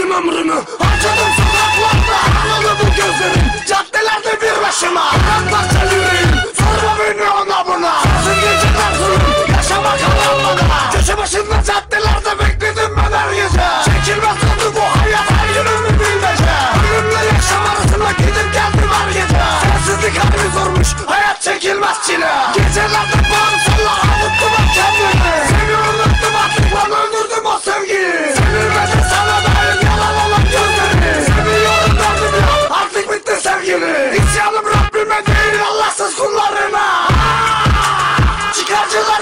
Verdim ömrümü Harcadım sokaklarda. Ağladı bu gözlerim Caddelerde bir başıma. Hayat parçalı yüreğim. Sorma beni ona buna. Sözün geceler zulüm Yaşamak alan bana. Köşe başında caddelerde bekledim ben her gece. Çekilmez oldu bu hayat her günüm bir bilmece. Ölümle yaşam arasında gidip geldim her gece. Sensizlik harbi zormuş Hayat çekilmez çile you